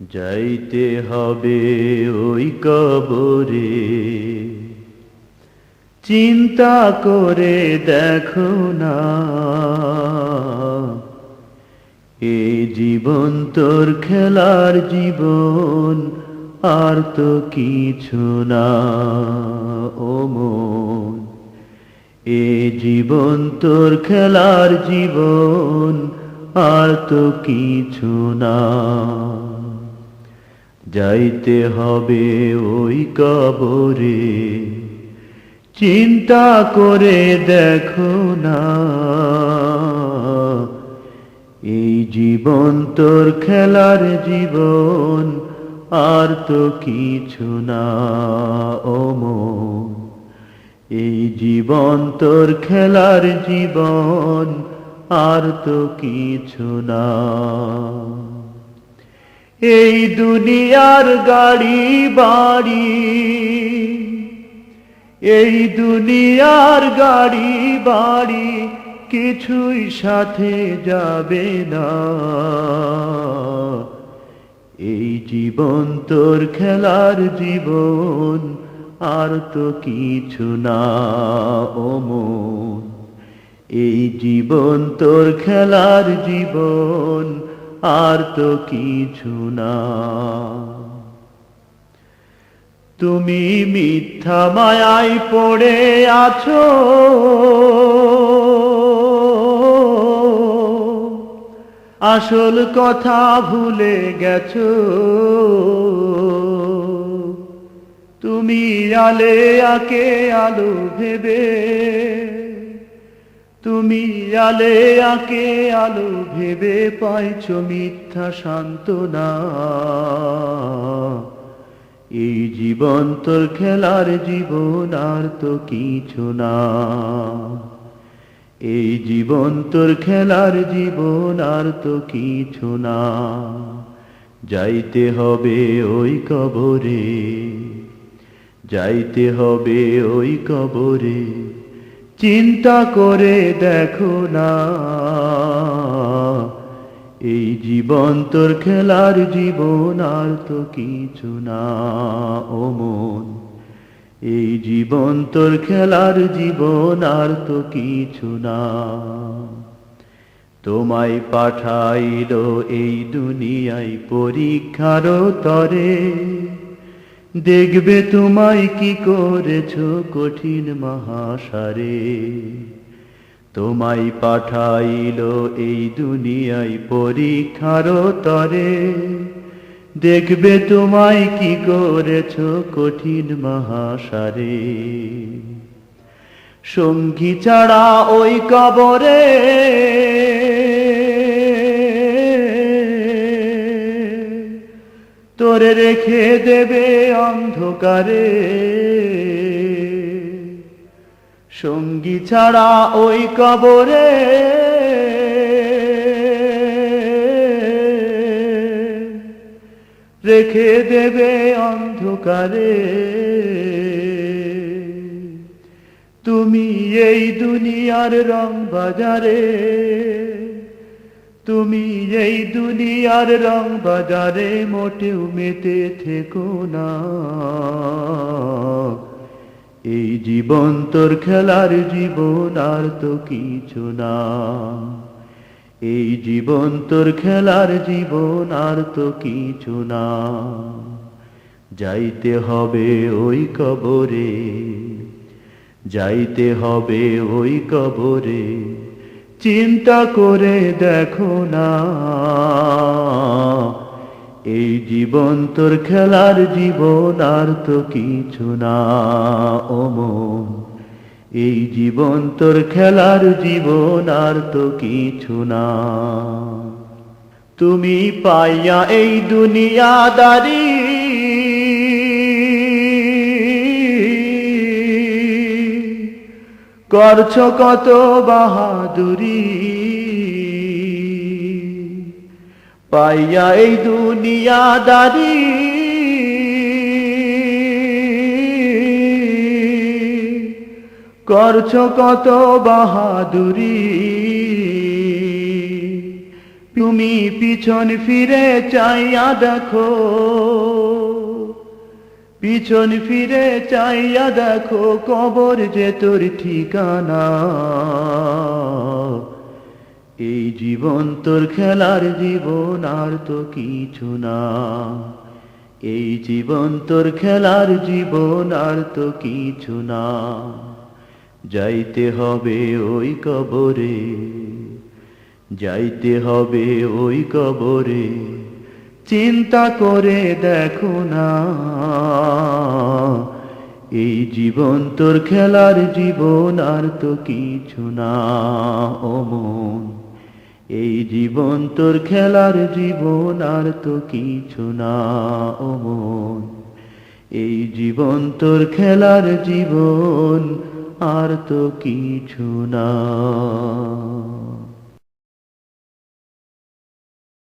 যাইতে হবে ওই কবরে। চিন্তা করে দেখো না এই জীবন তোর খেলার জীবন, আর তো কিছু না, ও মন। এ জীবন তোর খেলার জীবন, আর তো কিছু না। যাইতে হবে ওই কবরে। চিন্তা করে দেখো না। এই জীবন তোর খেলার জীবন, আর তো কিছু না, ও মন। এই জীবন তোর খেলার জীবন, আর তো কিছু না। এই দুনিয়ার গাড়ি, বাড়ি। এই দুনিয়ার গাড়ি, বাড়ি কিছুই সাথে যাবে না। এই জীবন তোর খেলার জীবন, আর তো কিছু না, ও মন। এই জীবন তোর খেলার জীবন আর তো কিছু না। তুমি মিথ্যা মায়ায় পড়ে আছো। আসল কথা ভুলে গেছো। তুমি আলে আকে আলো ভেবে তুমি আলে আকে আলো ভেবে পাইছ মিথ্যা সান্ত্বনা। এই জীবন তোর খেলার জীবন আর তো কিছু না। এই জীবন তোর খেলার জীবন আর তো কিছু না। যাইতে হবে ওই কবরে, যাইতে হবে ওই কবরে। চিন্তা করে দেখো না। এই জীবন তোর খেলার জীবন আর তো কিছু না, ও মন। এই জীবন তোর খেলার জীবন আর তো কিছু না। তোমায় পাঠাইল এই দুনিয়ায় পরীক্ষার তরে। দেখবে তোমায় কি করেছ কঠিন মহাসারে। তোমায় পাঠাইল এই দুনিয়ায় পরীক্ষার তরে। দেখবে তোমায় কি করেছ কঠিন মহাসারে। সঙ্গী ছাড়া ওই কবরে তোরে রেখে দেবে অন্ধকারে। সঙ্গী ছাড়া ওই কবরে রেখে দেবে অন্ধকারে। তুমি এই দুনিয়ার রং বাজারে। তুমি এই দুনিয়ার রং বাজারে মোটেও মেতে থেকো না। এই জীবন তোর খেলার জীবন আর তো কিছু না। এই জীবন তোর খেলার জীবন আর তো কিছু না। যাইতে হবে ওই কবরে, যাইতে হবে ওই কবরে। চিন্তা করে দেখো না। এই জীবন তোর খেলার জীবন আর তো কিছু না, ও মন। এই জীবন তোর খেলার জীবন আর তো কিছু না। তুমি পাইয়া এই দুনিয়াদারি করছ কত বাহাদুরি। পাইয়া এই দুনিয়াদারি। করছ কত বাহাদুরি। তুমি পিছন ফিরে চাইয়া দেখো। পিছন ফিরে চাইয়া দেখো কবর যে তোর ঠিকানা। এই জীবন তোর খেলার জীবন আর তো কিছু না। এই জীবন তোর খেলার জীবন আর তো কিছু না। যাইতে হবে ওই কবরে, যাইতে হবে ওই কবরে। চিন্তা করে দেখো না। এই জীবন তোর খেলার জীবন আর তো কিছু না, ও মন। এই জীবন তোর খেলার জীবন আর তো কিছু না, ও মন। এই জীবন তোর খেলার জীবন আর তো কিছু না।